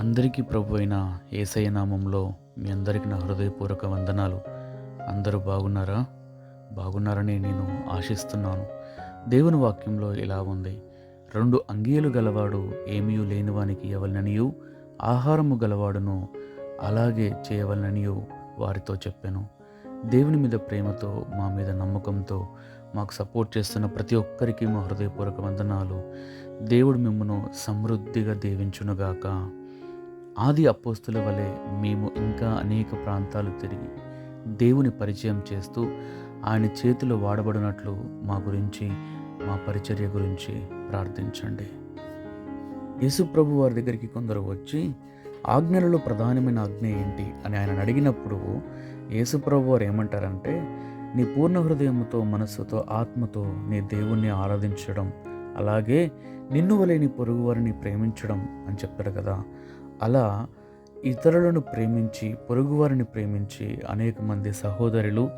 అందరికీ ప్రభు అయిన ఏసయ్య నామంలో మీ అందరికీ నా హృదయపూర్వక వందనాలు. అందరూ బాగున్నారా? బాగున్నారని నేను ఆశిస్తున్నాను. దేవుని వాక్యంలో ఇలా ఉంది. రెండు అంగీలు గలవాడు ఏమీ లేనివానికి ఎవరిననియు ఆహారము గలవాడును అలాగే చేయవలననియు వారితో చెప్పాను. దేవుని మీద ప్రేమతో మా మీద నమ్మకంతో మాకు సపోర్ట్ చేస్తున్న ప్రతి ఒక్కరికి మా హృదయపూర్వక వందనాలు. దేవుడు మిమ్మను సమృద్ధిగా దీవించునుగాక. ఆది అపోస్తుల వలె మేము ఇంకా అనేక ప్రాంతాలు తిరిగి దేవుని పరిచయం చేస్తూ ఆయన చేతిలో వాడబడినట్లు మా గురించి మా పరిచర్య గురించి ప్రార్థించండి. యేసుప్రభు వారి దగ్గరికి కొందరు వచ్చి ఆజ్ఞలలో ప్రధానమైన ఆజ్ఞ ఏంటి? అని ఆయన అడిగినప్పుడు యేసుప్రభు వారు ఏమంటారంటే నీ పూర్ణ హృదయంతో మనస్సుతో ఆత్మతో నీ దేవుణ్ణి ఆరాధించడం అలాగే నిన్ను వలె నీ పొరుగు వారిని ప్రేమించడం అని చెప్పారు కదా. అలా ఇతరులను ప్రేమించి పొరుగువారిని ప్రేమించి అనేక మంది సహోదరులు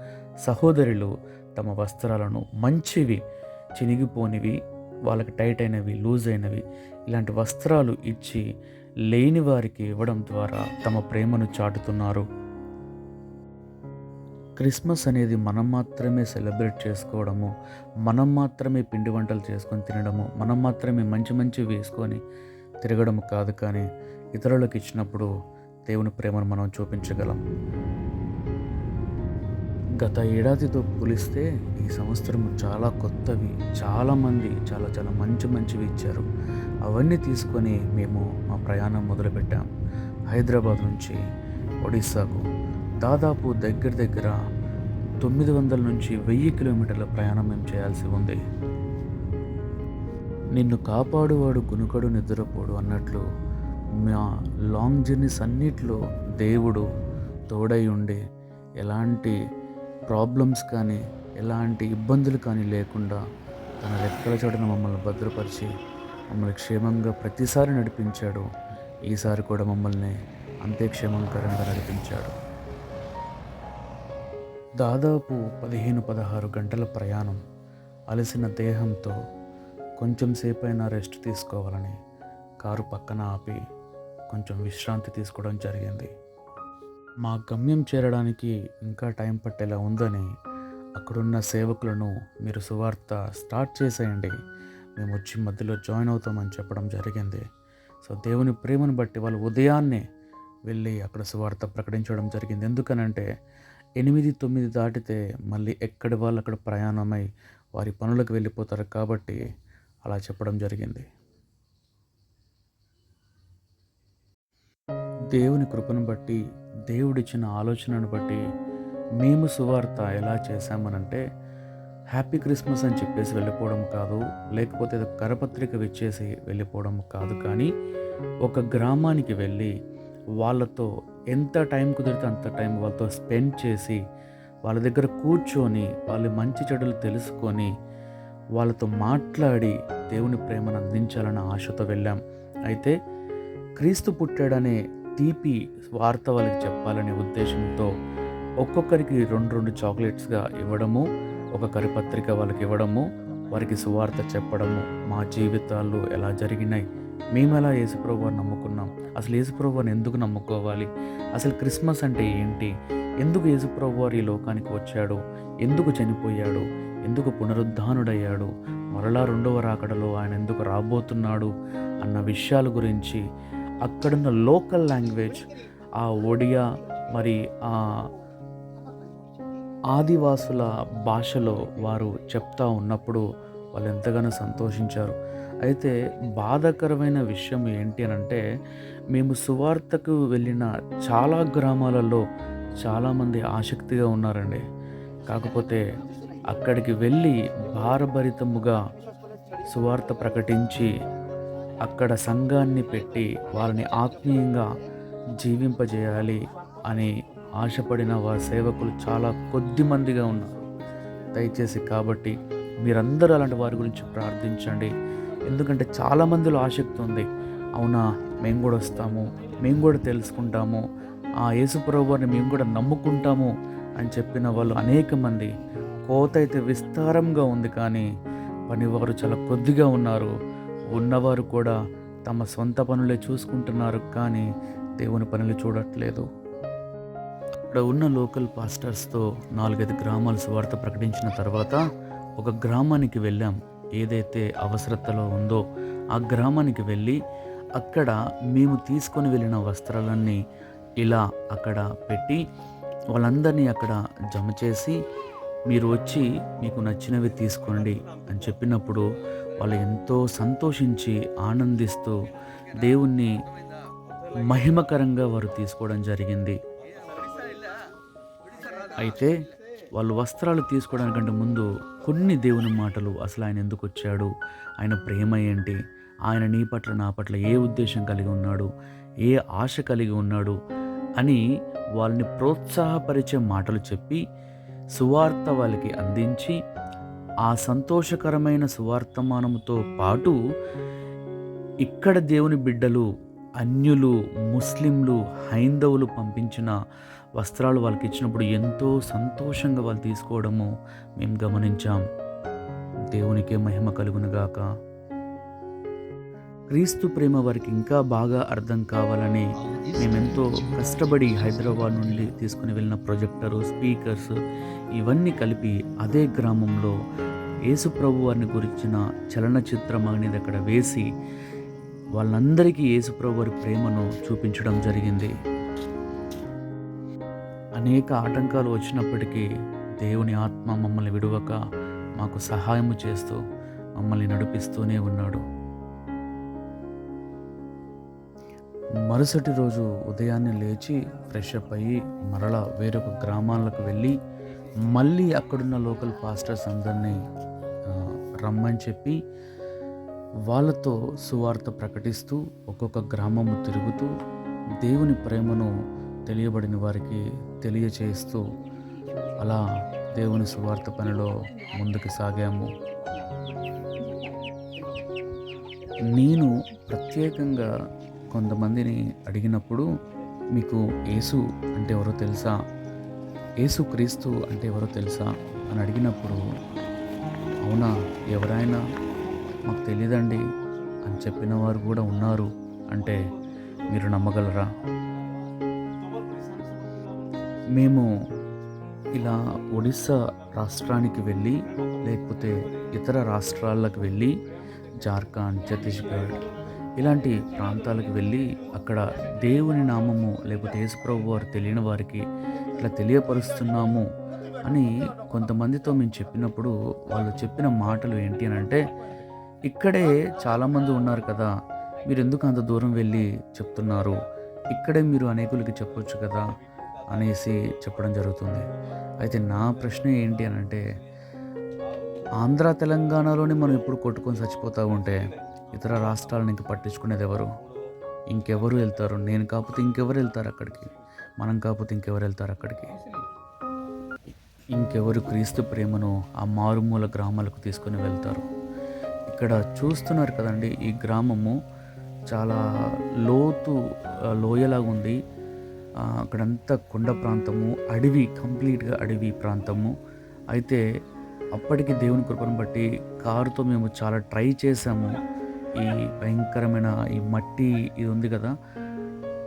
సహోదరులు తమ వస్త్రాలను మంచివి చినిగిపోనివి వాళ్ళకి టైట్ అయినవి లూజ్ అయినవి ఇలాంటి వస్త్రాలు ఇచ్చి లేని వారికి ఇవ్వడం ద్వారా తమ ప్రేమను చాటుతున్నారు. క్రిస్మస్ అనేది మనం మాత్రమే సెలబ్రేట్ చేసుకోవడము మనం మాత్రమే పిండి వంటలు చేసుకొని తినడము మనం మాత్రమే మంచి మంచి వేసుకొని తిరగడం కాదు కానీ ఇతరులకు ఇచ్చినప్పుడు దేవుని ప్రేమను మనం చూపించగలం. గత ఏడాదితో పోలిస్తే ఈ సంవత్సరం చాలా కొత్తవి చాలామంది చాలా చాలా మంచి మంచివి ఇచ్చారు. అవన్నీ తీసుకొని మేము మా ప్రయాణం మొదలుపెట్టాం. హైదరాబాద్ నుంచి ఒడిస్సాకు. దాదాపు దగ్గర దగ్గర తొమ్మిది వందల నుంచి వెయ్యి కిలోమీటర్ల ప్రయాణం మేము చేయాల్సి ఉంది. నిన్ను కాపాడువాడు గునుకడు నిద్రపోడు అన్నట్లు మా లాంగ్ జర్నీస్ అన్నిట్లో దేవుడు తోడై ఉండి ఎలాంటి ప్రాబ్లమ్స్ కానీ ఎలాంటి ఇబ్బందులు కానీ లేకుండా తన రెక్కల చోటన మమ్మల్ని భద్రపరిచి మమ్మల్ని క్షేమంగా ప్రతిసారి నడిపించాడు. ఈసారి కూడా మమ్మల్ని అంతే క్షేమంకరంగా నడిపించాడు. దాదాపు పదిహేను పదహారు గంటల ప్రయాణం అలసిన దేహంతో కొంచెం సేపైనా రెస్ట్ తీసుకోవాలని కారు పక్కన ఆపి కొంచెం విశ్రాంతి తీసుకోవడం జరిగింది. మా గమ్యం చేరడానికి ఇంకా టైం పట్టేలా ఉందని అక్కడున్న సేవకులను మీరు సువార్త స్టార్ట్ చేసేయండి. మేము వచ్చి మధ్యలో జాయిన్ అవుతామని చెప్పడం జరిగింది. సో దేవుని ప్రేమను బట్టి వాళ్ళు ఉదయాన్నే వెళ్ళి అక్కడ సువార్త ప్రకటించడం జరిగింది. ఎందుకనంటే ఎనిమిది తొమ్మిది దాటితే మళ్ళీ ఎక్కడి వాళ్ళు అక్కడ ప్రయాణమై వారి పనులకు వెళ్ళిపోతారు కాబట్టి అలా చెప్పడం జరిగింది. దేవుని కృపను బట్టి దేవుడిచ్చిన ఆలోచనను బట్టి మేము సువార్త ఎలా చేశామనంటే హ్యాపీ క్రిస్మస్ అని చెప్పేసి వెళ్ళిపోవడం కాదు లేకపోతే ఏదో కరపత్రిక విచ్చేసి వెళ్ళిపోవడం కాదు కానీ ఒక గ్రామానికి వెళ్ళి వాళ్ళతో ఎంత టైం కుదిరితే అంత టైం వాళ్ళతో స్పెండ్ చేసి వాళ్ళ దగ్గర కూర్చొని వాళ్ళ మంచి చెడులు తెలుసుకొని వాళ్ళతో మాట్లాడి దేవుని ప్రేమను అందించాలన్న ఆశతో వెళ్ళాం. అయితే క్రీస్తు పుట్టాడనే తీపి వార్త వాళ్ళకి చెప్పాలనే ఉద్దేశంతో ఒక్కొక్కరికి రెండు రెండు చాక్లెట్స్గా ఇవ్వడము ఒక కరిపత్రిక వాళ్ళకి ఇవ్వడము వారికి సువార్త చెప్పడము మా జీవితాలు ఎలా జరిగినాయి మేము ఎలా యేసుప్రభువాన్ని నమ్ముకున్నాం అసలు యేసుప్రభువాన్ని ఎందుకు నమ్ముకోవాలి అసలు క్రిస్మస్ అంటే ఏంటి ఎందుకు యేసుప్రభు వారు ఈ లోకానికి వచ్చాడు ఎందుకు చనిపోయాడు ఎందుకు పునరుద్ధానుడయ్యాడు మరలా రెండవ రాకడలో ఆయన ఎందుకు రాబోతున్నాడు అన్న విషయాల గురించి అక్కడున్న లోకల్ లాంగ్వేజ్ ఆ ఒడియా మరి ఆ ఆదివాసుల భాషలో వారు చెప్తా ఉన్నప్పుడు వాళ్ళు ఎంతగానో సంతోషించారు. అయితే బాధాకరమైన విషయం ఏంటి అని అంటే మేము సువార్తకు వెళ్ళిన చాలా గ్రామాలలో చాలామంది ఆసక్తిగా ఉన్నారండి. కాకపోతే అక్కడికి వెళ్ళి భారభరితముగా సువార్త ప్రకటించి అక్కడ సంఘాన్ని పెట్టి వారిని ఆత్మీయంగా జీవింపజేయాలి అని ఆశపడిన వారి సేవకులు చాలా కొద్ది మందిగా ఉన్నారు. దయచేసి కాబట్టి మీరందరూ అలాంటి వారి గురించి ప్రార్థించండి. ఎందుకంటే చాలా మందిలో ఆసక్తి ఉంది. అవునా? మేము కూడా వస్తాము. మేము కూడా తెలుసుకుంటాము. ఆ యేసుప్రభుని మేము కూడా నమ్ముకుంటాము అని చెప్పిన వాళ్ళు అనేక మంది. కోత అయితే విస్తారంగా ఉంది కానీ పనివారు చాలా కొద్దిగా ఉన్నారు. ఉన్నవారు కూడా తమ సొంత పనులే చూసుకుంటున్నారు కానీ దేవుని పనులు చూడట్లేదు. అక్కడ ఉన్న లోకల్ పాస్టర్స్తో నాలుగైదు గ్రామాల సువార్త ప్రకటించిన తర్వాత ఒక గ్రామానికి వెళ్ళాం. ఏదైతే అవసరతలో ఉందో ఆ గ్రామానికి వెళ్ళి అక్కడ మేము తీసుకొని వెళ్ళిన వస్త్రాలన్నీ ఇలా అక్కడ పెట్టి వాళ్ళందరినీ అక్కడ జమ చేసి మీరు వచ్చి మీకు నచ్చినవి తీసుకోండి అని చెప్పినప్పుడు వాళ్ళు ఎంతో సంతోషించి ఆనందిస్తూ దేవుణ్ణి మహిమకరంగా వారు తీసుకోవడం జరిగింది. అయితే వాళ్ళు వస్త్రాలు తీసుకోవడానికంటే ముందు కొన్ని దేవుని మాటలు అసలు ఆయన ఎందుకు వచ్చాడు? ఆయన ప్రేమ ఏంటి? ఆయన నీ పట్ల నా పట్ల ఏ ఉద్దేశం కలిగి ఉన్నాడు? ఏ ఆశ కలిగి ఉన్నాడు? అని వాళ్ళని ప్రోత్సాహపరిచే మాటలు చెప్పి సువార్త వాళ్ళకి అందించి ఆ సంతోషకరమైన సువార్తమానముతో పాటు ఇక్కడ దేవుని బిడ్డలు అన్యులు ముస్లింలు హైందవులు పంపించిన వస్త్రాలు వాళ్ళకి ఇచ్చినప్పుడు ఎంతో సంతోషంగా వాళ్ళు తీసుకోవడము మేము గమనించాం. దేవునికే మహిమ కలుగునుగాక. క్రీస్తు ప్రేమ వారికి ఇంకా బాగా అర్థం కావాలని మేమెంతో కష్టపడి హైదరాబాద్ నుండి తీసుకుని వెళ్ళిన ప్రొజెక్టరు స్పీకర్స్ ఇవన్నీ కలిపి అదే గ్రామంలో యేసు ప్రభు వారిని గురించిన చలనచిత్రం అనేది అక్కడ వేసి వాళ్ళందరికీ యేసుప్రభు వారి ప్రేమను చూపించడం జరిగింది. అనేక ఆటంకాలు వచ్చినప్పటికీ దేవుని ఆత్మ మమ్మల్ని విడవక మాకు సహాయము చేస్తూ మమ్మల్ని నడిపిస్తూనే ఉన్నాడు. మరుసటి రోజు ఉదయాన్నే లేచి ఫ్రెష్ అప్ అయ్యి మరలా వేరొక గ్రామాలకు వెళ్ళి మళ్ళీ అక్కడున్న లోకల్ పాస్టర్స్ అందరినీ రమ్మని చెప్పి వాళ్ళతో సువార్త ప్రకటిస్తూ ఒక్కొక్క గ్రామము తిరుగుతూ దేవుని ప్రేమను తెలియబడిన వారికి తెలియచేస్తూ అలా దేవుని సువార్త పనిలో ముందుకు సాగాము. నేను ప్రత్యేకంగా కొంతమందిని అడిగినప్పుడు మీకు యేసు అంటే ఎవరో తెలుసా? యేసు క్రీస్తు అంటే ఎవరో తెలుసా? అని అడిగినప్పుడు అవునా? ఎవరైనా మాకు తెలియదండి అని చెప్పిన వారు కూడా ఉన్నారు. అంటే మీరు నమ్మగలరా? మేము ఇలా ఒడిస్సా రాష్ట్రానికి వెళ్ళి లేకపోతే ఇతర రాష్ట్రాలకు వెళ్ళి జార్ఖండ్ ఛత్తీస్గఢ్ ఇలాంటి ప్రాంతాలకు వెళ్ళి అక్కడ దేవుని నామము లేకపోతే యేసుప్రభు వారు తెలియని వారికి ఇట్లా తెలియపరుస్తున్నాము అని కొంతమందితో మేము చెప్పినప్పుడు వాళ్ళు చెప్పిన మాటలు ఏంటి అని అంటే ఇక్కడే చాలామంది ఉన్నారు కదా మీరు ఎందుకు అంత దూరం వెళ్ళి చెప్తున్నారు? ఇక్కడే మీరు అనేకులకి చెప్పొచ్చు కదా అనేసి చెప్పడం జరుగుతుంది. అయితే నా ప్రశ్న ఏంటి అని అంటే ఆంధ్ర తెలంగాణలోనే మనం ఎప్పుడు కొట్టుకొని చచ్చిపోతూ ఉంటే ఇతర రాష్ట్రాలను ఇంక పట్టించుకునేది ఎవరు? ఇంకెవరు వెళ్తారు? నేను కాకపోతే ఇంకెవరు వెళ్తారు అక్కడికి? మనం కాకపోతే ఇంకెవరు వెళ్తారు అక్కడికి? ఇంకెవరు క్రీస్తు ప్రేమను ఆ మారుమూల గ్రామాలకు తీసుకొని వెళ్తారు? ఇక్కడ చూస్తున్నారు కదండి ఈ గ్రామము చాలా లోతు లోయలాగా ఉంది. అక్కడంతా కొండ ప్రాంతము అడవి కంప్లీట్గా అడవి ప్రాంతము. అయితే అప్పటికి దేవుని కృపను బట్టి కారుతో మేము చాలా ట్రై చేసాము. ఈ భయంకరమైన ఈ మట్టి ఇది ఉంది కదా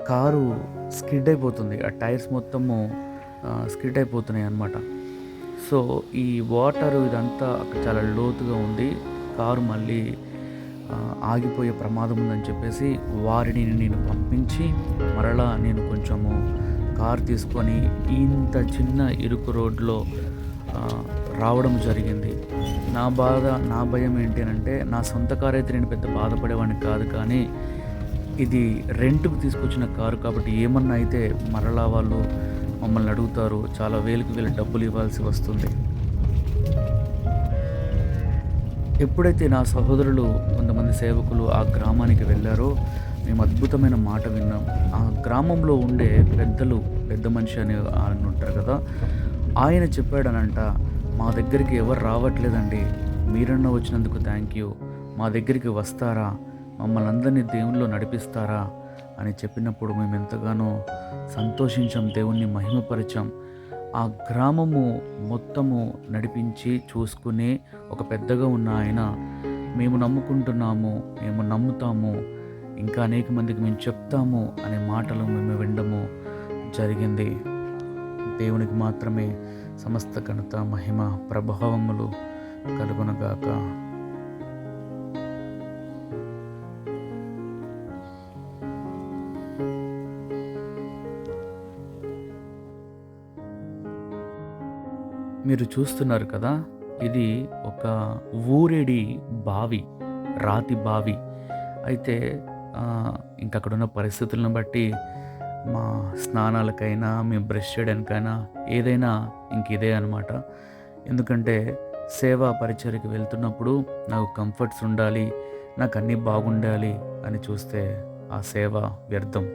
కారు స్కిడ్ అయిపోతుంది. ఆ టైర్స్ మొత్తము స్కిడ్ అయిపోతున్నాయి అన్నమాట. సో ఈ వాటర్ ఇదంతా అక్కడ చాలా లోతుగా ఉంది. కారు మళ్ళీ ఆగిపోయే ప్రమాదం ఉందని చెప్పేసి వారిని నేను పంపించి మరలా నేను కొంచెము కారు తీసుకొని ఇంత చిన్న ఇరుకు రోడ్లో రావడం జరిగింది. నా బాధ నా భయం ఏంటి అని అంటే నా సొంత కారు అయితే నేను పెద్ద బాధపడేవాడిని కాదు కానీ ఇది రెంట్కు తీసుకొచ్చిన కారు కాబట్టి ఏమన్నా అయితే మరలా వాళ్ళు మమ్మల్ని అడుగుతారు చాలా వేలకు వేలు డబ్బులు ఇవ్వాల్సి వస్తుంది. ఎప్పుడైతే నా సహోదరులు కొంతమంది సేవకులు ఆ గ్రామానికి వెళ్ళారో మేము అద్భుతమైన మాట విన్నాం. ఆ గ్రామంలో ఉండే పెద్దలు పెద్ద మనిషి అని ఆయన ఉంటారు కదా ఆయన చెప్పాడనంట మా దగ్గరికి ఎవరు రావట్లేదండి. మీరన్నా వచ్చినందుకు థ్యాంక్ యూ మా దగ్గరికి వస్తారా? మమ్మల్ని అందరినీ దేవునిలో నడిపిస్తారా? అని చెప్పినప్పుడు మేము ఎంతగానో సంతోషించాం దేవుణ్ణి మహిమపరిచాం. ఆ గ్రామము మొత్తము నడిపించి చూసుకునే ఒక పెద్దగా ఉన్న ఆయన మేము నమ్ముకుంటున్నాము మేము నమ్ముతాము ఇంకా అనేక మందికి మేము చెప్తాము అనే మాటలు మేము వినడము జరిగింది. దేవునికి మాత్రమే సమస్త ఘనత మహిమ ప్రభావములు కలుగునగాక. మీరు చూస్తున్నారు కదా ఇది ఒక ఊరేడి బావి రాతి బావి. అయితే ఇంకక్కడున్న పరిస్థితులను బట్టి మా స్నానాలకైనా మేము బ్రష్ చేయడానికైనా ఏదైనా ఇంక ఇదే అనమాట ఎందుకంటే సేవా పరిచర్యకి వెళ్తున్నప్పుడు నాకు కంఫర్ట్స్ ఉండాలి నాకు అన్నీ బాగుండాలి అని చూస్తే ఆ సేవ వ్యర్థం.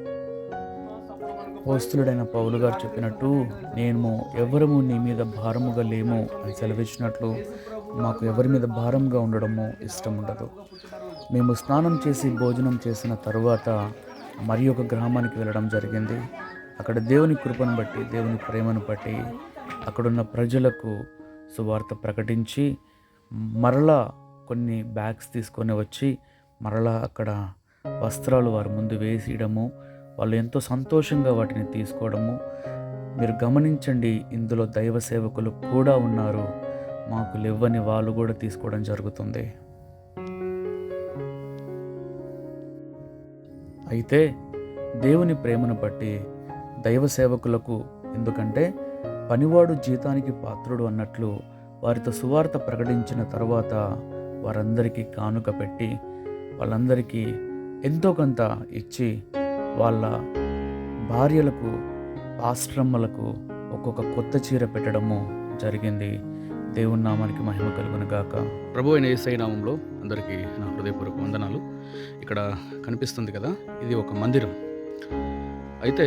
పోస్తులుడైన పౌలు గారు చెప్పినట్టు నేను ఎవరము నీ మీద భారముగా లేము అని సెలవిచ్చినట్లు మాకు ఎవరి మీద భారంగా ఉండడము ఇష్టం ఉండదు మేము స్నానం చేసి భోజనం చేసిన తరువాత మరి ఒక గ్రామానికి వెళ్ళడం జరిగింది. అక్కడ దేవుని కృపను బట్టి దేవుని ప్రేమను బట్టి అక్కడున్న ప్రజలకు సువార్త ప్రకటించి మరలా కొన్ని బ్యాగ్స్ తీసుకొని వచ్చి మరలా అక్కడ వస్త్రాలు వారి ముందు వేసేయడము వాళ్ళు ఎంతో సంతోషంగా వాటిని తీసుకోవడము. మీరు గమనించండి ఇందులో దైవ సేవకులు కూడా ఉన్నారు. మాకు లేవని వాళ్ళు కూడా తీసుకోవడం జరుగుతుంది. అయితే దేవుని ప్రేమను బట్టి దైవ సేవకులకు ఎందుకంటే పనివాడు జీతానికి పాత్రుడు అన్నట్లు వారితో సువార్త ప్రకటించిన తర్వాత వారందరికీ కానుక పెట్టి వాళ్ళందరికీ ఎంతో కొంత ఇచ్చి వాళ్ళ భార్యలకు ఆశ్రమలకు ఒక్కొక్క కొత్త చీర పెట్టడము జరిగింది. దేవుని నామానికి మహిమ కలుగును గాక. ప్రభు అయిన ఏసై నామంలో అందరికీ నా హృదయపూర్వక వందనాలు. ఇక్కడ కనిపిస్తుంది కదా ఇది ఒక మందిరం. అయితే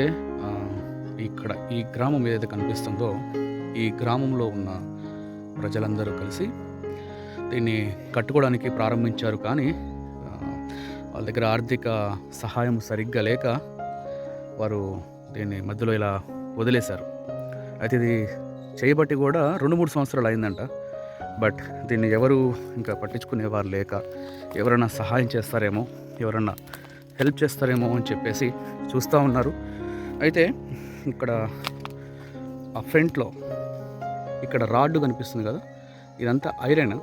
ఇక్కడ ఈ గ్రామం ఏదైతే కనిపిస్తుందో ఈ గ్రామంలో ఉన్న ప్రజలందరూ కలిసి దీన్ని కట్టుకోవడానికి ప్రారంభించారు. కానీ వాళ్ళ దగ్గర ఆర్థిక సహాయం సరిగ్గా లేక వారు దీన్ని మధ్యలో ఇలా వదిలేశారు. అయితే ఇది చేయబట్టి కూడా రెండు మూడు సంవత్సరాలు అయిందంట. బట్ దీన్ని ఎవరు ఇంకా పట్టించుకునేవారు లేక ఎవరైనా సహాయం చేస్తారేమో ఎవరన్నా హెల్ప్ చేస్తారేమో అని చెప్పేసి చూస్తూ ఉన్నారు. అయితే ఇక్కడ ఆ ఫ్రంట్లో ఇక్కడ రాడ్డు కనిపిస్తుంది కదా ఇదంతా ఐరన్.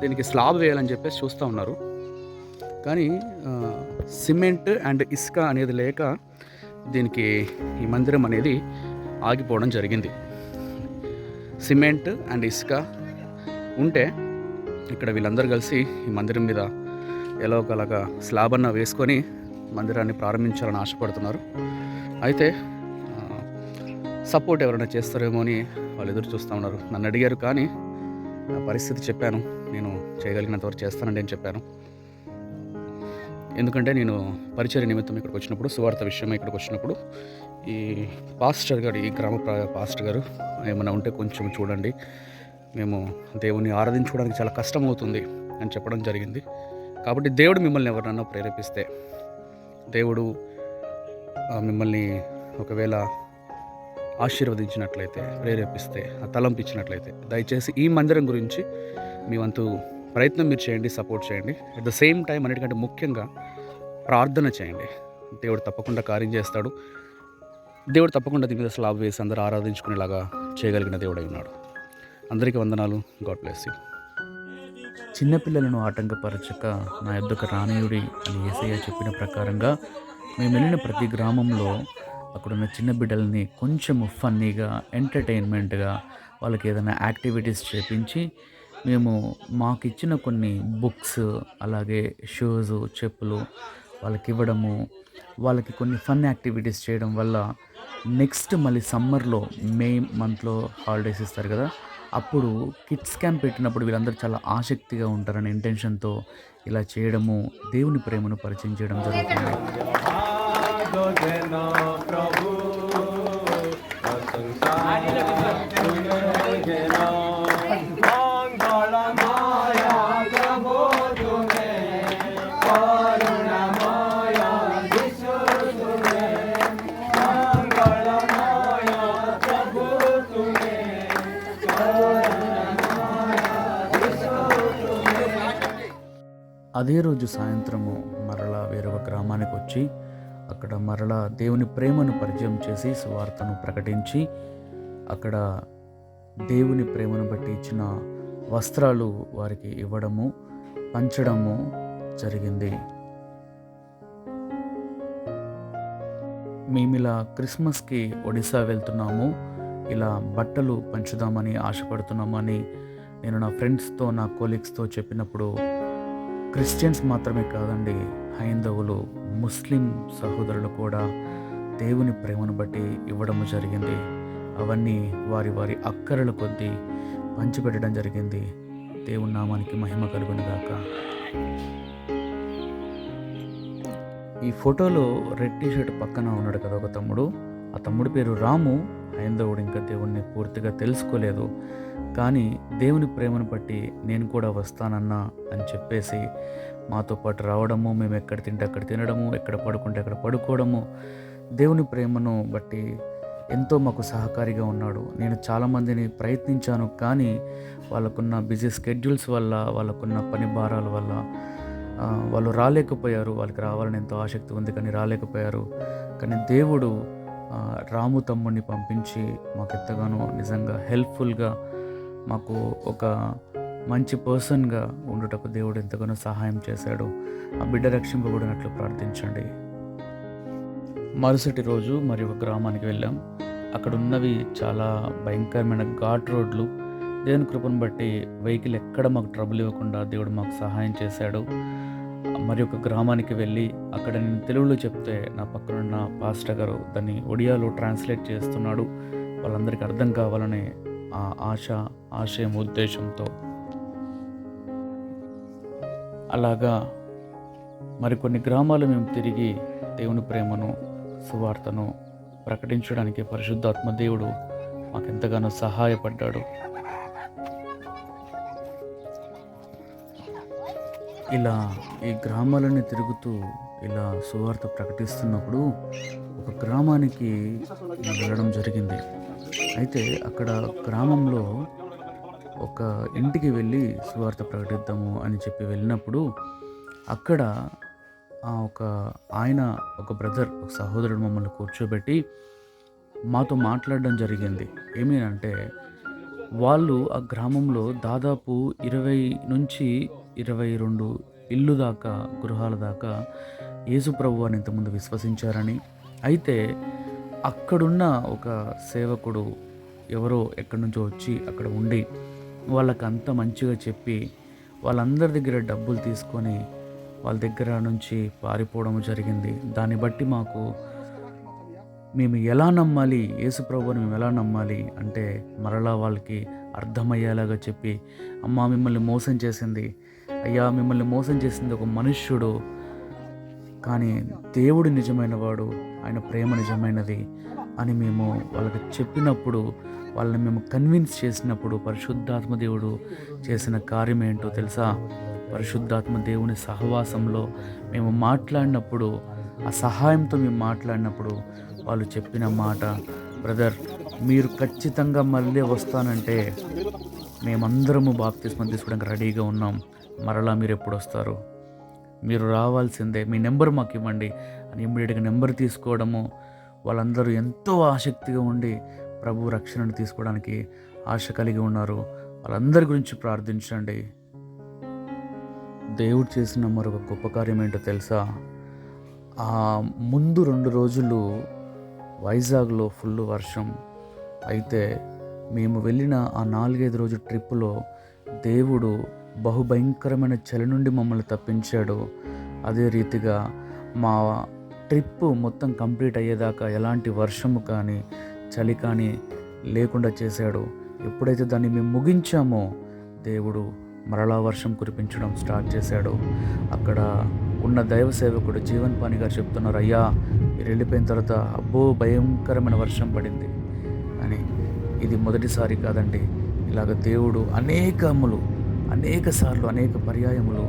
దీనికి స్లాబ్ వేయాలని చెప్పేసి చూస్తూ ఉన్నారు. కానీ సిమెంట్ అండ్ ఇసుక అనేది లేక దీనికి ఈ మందిరం అనేది ఆగిపోవడం జరిగింది. సిమెంట్ అండ్ ఇసుక ఉంటే ఇక్కడ వీళ్ళందరూ కలిసి ఈ మందిరం మీద ఎలా ఒకలాగా స్లాబ్ అన్న వేసుకొని మందిరాన్ని ప్రారంభించాలని ఆశపడుతున్నారు. అయితే సపోర్ట్ ఎవరైనా చేస్తారేమో అని వాళ్ళు ఎదురు చూస్తూ ఉన్నారు. నన్ను అడిగారు కానీ నా పరిస్థితి చెప్పాను. నేను చేయగలిగినంత వరకు చేస్తానండి అని చెప్పాను. ఎందుకంటే నేను పరిచయ నిమిత్తం ఇక్కడికి వచ్చినప్పుడు సువార్త విషయం ఇక్కడికి వచ్చినప్పుడు ఈ పాస్టర్ గారు ఈ గ్రామ ప్రా- పాస్టర్ గారు ఏమైనా ఉంటే కొంచెం చూడండి. మేము దేవుని ఆరాధించుకోవడానికి చాలా కష్టం అవుతుంది అని చెప్పడం జరిగింది. కాబట్టి దేవుడు మిమ్మల్ని ఎవరినన్నా ప్రేరేపిస్తే దేవుడు మిమ్మల్ని ఒకవేళ ఆశీర్వదించినట్లయితే ప్రేరేపిస్తే ఆ తలంపించినట్లయితే దయచేసి ఈ మందిరం గురించి మీ వంతు ప్రయత్నం మీరు చేయండి సపోర్ట్ చేయండి. అట్ ద సేమ్ టైం అన్నిటికంటే ముఖ్యంగా ప్రార్థన చేయండి. దేవుడు తప్పకుండా కార్యం చేస్తాడు. దేవుడు తప్పకుండా దీని మీద స్లాబ్ వేసి అందరూ ఆరాధించుకునేలాగా చేయగలిగిన దేవుడై ఉన్నాడు. అందరికీ వందనాలు. గాడ్ బ్లెస్ యూ చిన్నపిల్లలను ఆటంకపరచక నా యొద్దకు రానయుడి అని ఏసయ్య చెప్పిన ప్రకారంగా మేము వెళ్ళిన ప్రతి గ్రామంలో అక్కడున్న చిన్న బిడ్డల్ని కొంచెము ఫన్నీగా ఎంటర్టైన్మెంట్గా వాళ్ళకి ఏదైనా యాక్టివిటీస్ చేపించి మేము మాకు ఇచ్చిన కొన్ని బుక్స్ అలాగే షూస్ చెప్పులు వాళ్ళకి ఇవ్వడము వాళ్ళకి కొన్ని ఫన్ యాక్టివిటీస్ చేయడం వల్ల నెక్స్ట్ మళ్ళీ సమ్మర్లో మే మంత్లో హాలిడేస్ ఇస్తారు కదా అప్పుడు కిడ్స్ క్యాంప్ పెట్టినప్పుడు వీళ్ళందరూ చాలా ఆసక్తిగా ఉంటారనే ఇంటెన్షన్తో ఇలా చేయడము దేవుని ప్రేమను పరిచయం చేయడం జరుగుతుంది. అదే రోజు సాయంత్రము మరలా వేరొక గ్రామానికి వచ్చి అక్కడ మరలా దేవుని ప్రేమను పరిచయం చేసి సువార్తను ప్రకటించి అక్కడ దేవుని ప్రేమను బట్టి ఇచ్చిన వస్త్రాలు వారికి ఇవ్వడము పంచడము జరిగింది. మేము ఇలా క్రిస్మస్కి ఒడిశా వెళ్తున్నాము. ఇలా బట్టలు పంచుదామని ఆశపడుతున్నామని నేను నా ఫ్రెండ్స్తో నా కోలీగ్స్తో చెప్పినప్పుడు క్రిస్టియన్స్ మాత్రమే కాదండి హైందవులు ముస్లిం సహోదరులు కూడా దేవుని ప్రేమను బట్టి ఇవ్వడము జరిగింది. అవన్నీ వారి వారి అక్కరల కొద్దీ పంచిపెట్టడం జరిగింది. దేవుని నామానికి మహిమ కలుగునుగాక ఈ ఫోటోలో రెడ్ టీ షర్ట్ పక్కన ఉన్నాడు కదా ఒక తమ్ముడు. ఆ తమ్ముడు పేరు రాము. హైందవుడు ఇంకా దేవుణ్ణి పూర్తిగా తెలుసుకోలేదు. కానీ దేవుని ప్రేమను బట్టి నేను కూడా వస్తానన్నా అని చెప్పేసి మాతో పాటు రావడము మేము ఎక్కడ తింటే అక్కడ తినడము ఎక్కడ పడుకుంటే అక్కడ పడుకోవడము దేవుని ప్రేమను బట్టి ఎంతో మాకు సహకారిగా ఉన్నాడు. నేను చాలామందిని ప్రయత్నించాను కానీ వాళ్ళకున్న బిజీ స్కెడ్యూల్స్ వల్ల వాళ్ళకున్న పని భారాల వల్ల వాళ్ళు రాలేకపోయారు. వాళ్ళకి రావాలని ఎంతో ఆసక్తి ఉంది కానీ రాలేకపోయారు. కానీ దేవుడు రాము తమ్ముడిని పంపించి మాకు ఎంతగానో నిజంగా హెల్ప్ఫుల్గా మాకు ఒక మంచి పర్సన్గా ఉండుటకు దేవుడు ఎంతగానో సహాయం చేశాడు. ఆ బిడ్డ రక్షింపబడినట్లు ప్రార్థించండి. మరుసటి రోజు మరి ఒక గ్రామానికి వెళ్ళాం. అక్కడ ఉన్నవి చాలా భయంకరమైన ఘాట్ రోడ్లు. దేవుని కృపను బట్టి వెహికల్ ఎక్కడ మాకు ట్రబుల్ ఇవ్వకుండా దేవుడు మాకు సహాయం చేశాడు. మరి ఒక గ్రామానికి వెళ్ళి అక్కడ నేను తెలుగులో చెప్తే నా పక్కనున్న పాస్టర్ గారు దాన్ని ఒడియాలో ట్రాన్స్లేట్ చేస్తున్నాడు. వాళ్ళందరికీ అర్థం కావాలనే ఆ ఆశ ఆశయం ఉద్దేశంతో. అలాగా మరికొన్ని గ్రామాలు మేము తిరిగి దేవుని ప్రేమను సువార్తను ప్రకటించడానికి పరిశుద్ధాత్మ దేవుడు మాకెంతగానో సహాయపడ్డాడు. ఇలా ఈ గ్రామాలని తిరుగుతూ ఇలా సువార్త ప్రకటిస్తున్నప్పుడు ఒక గ్రామానికి వెళ్ళడం జరిగింది. అయితే అక్కడ గ్రామంలో ఒక ఇంటికి వెళ్ళి సువార్త ప్రకటిద్దాము అని చెప్పి వెళ్ళినప్పుడు అక్కడ ఆ ఒక ఆయన ఒక బ్రదర్ ఒక సహోదరుడు మమ్మల్ని కూర్చోబెట్టి మాతో మాట్లాడడం జరిగింది. ఏమి అంటే వాళ్ళు ఆ గ్రామంలో దాదాపు ఇరవై నుంచి ఇరవై రెండు ఇల్లు దాకా గృహాల దాకా యేసుప్రభు అని ఇంతకుముందు విశ్వసించారని. అయితే అక్కడున్న ఒక సేవకుడు ఎవరో ఎక్కడి నుంచో వచ్చి అక్కడ ఉండి వాళ్ళకి అంత మంచిగా చెప్పి వాళ్ళందరి దగ్గర డబ్బులు తీసుకొని వాళ్ళ దగ్గర నుంచి పారిపోవడం జరిగింది. దాన్ని బట్టి మాకు మేము ఎలా నమ్మాలి? యేసు మేము ఎలా నమ్మాలి? అంటే మరలా వాళ్ళకి అర్థమయ్యేలాగా చెప్పి అమ్మ మిమ్మల్ని మోసం చేసింది. అయ్యా మిమ్మల్ని మోసం చేసింది ఒక మనుష్యుడు. కానీ దేవుడు నిజమైన వాడు ఆయన ప్రేమ నిజమైనది అని మేము వాళ్ళకి చెప్పినప్పుడు వాళ్ళని మేము కన్విన్స్ చేసినప్పుడు పరిశుద్ధాత్మ దేవుడు చేసిన కార్యం ఏంటో తెలుసా? పరిశుద్ధాత్మ దేవుని సహవాసంలో మేము మాట్లాడినప్పుడు ఆ సహాయంతో మేము మాట్లాడినప్పుడు వాళ్ళు చెప్పిన మాట బ్రదర్ మీరు ఖచ్చితంగా మళ్ళీ వస్తానంటే మేమందరము బాప్తిస్మం తీసుకోవడానికి రెడీగా ఉన్నాం. మరలా మీరు ఎప్పుడు వస్తారు? మీరు రావాల్సిందే. మీ నెంబర్ మాకు ఇవ్వండి. అని ఇమ్మీడియట్గా నెంబర్ తీసుకోవడము వాళ్ళందరూ ఎంతో ఆసక్తిగా ఉండి ప్రభు రక్షణను తీసుకోవడానికి ఆశ కలిగి ఉన్నారు. వాళ్ళందరి గురించి ప్రార్థించండి. దేవుడు చేసిన మరొక గొప్ప కార్యం ఏంటో తెలుసా? ఆ ముందు రెండు రోజులు వైజాగ్లో ఫుల్ వర్షం. అయితే మేము వెళ్ళిన ఆ నాలుగైదు రోజు ట్రిప్పులో దేవుడు బహుభయంకరమైన చలి నుండి మమ్మల్ని తప్పించాడు. అదే రీతిగా మా ట్రిప్ మొత్తం కంప్లీట్ అయ్యేదాకా ఎలాంటి వర్షము కానీ చలి కానీ లేకుండా చేశాడు. ఎప్పుడైతే దాన్ని మేము ముగించామో దేవుడు మరలా వర్షం కురిపించడం స్టార్ట్ చేశాడు. అక్కడ ఉన్న దైవ సేవకుడు జీవన్ పాని గారు చెప్తున్నారు అయ్యా మీరు వెళ్ళిపోయిన తర్వాత అబ్బో భయంకరమైన వర్షం పడింది అని. ఇది మొదటిసారి కాదండి ఇలాగ దేవుడు అనేకములు అనేక సార్లు అనేక పర్యాయములు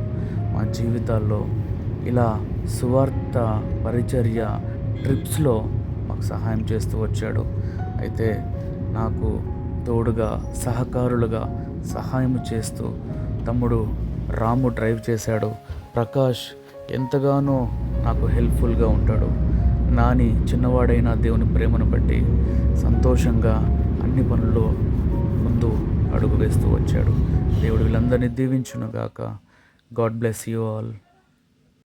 మా జీవితాల్లో ఇలా సువార్త పరిచర్య ట్రిప్స్లో మాకు సహాయం చేస్తూ వచ్చాడు. అయితే నాకు తోడుగా సహకారులుగా సహాయం చేస్తూ తమ్ముడు రాము డ్రైవ్ చేశాడు. ప్రకాష్ ఎంతగానో నాకు హెల్ప్ఫుల్గా ఉంటాడు. నాని చిన్నవాడైన దేవుని ప్రేమను బట్టి సంతోషంగా అన్ని పనుల్లో ముందు అడుగు వేస్తూ వచ్చాడు. దేవుడు వీళ్ళందరినీ దీవించునుగాక. God bless you all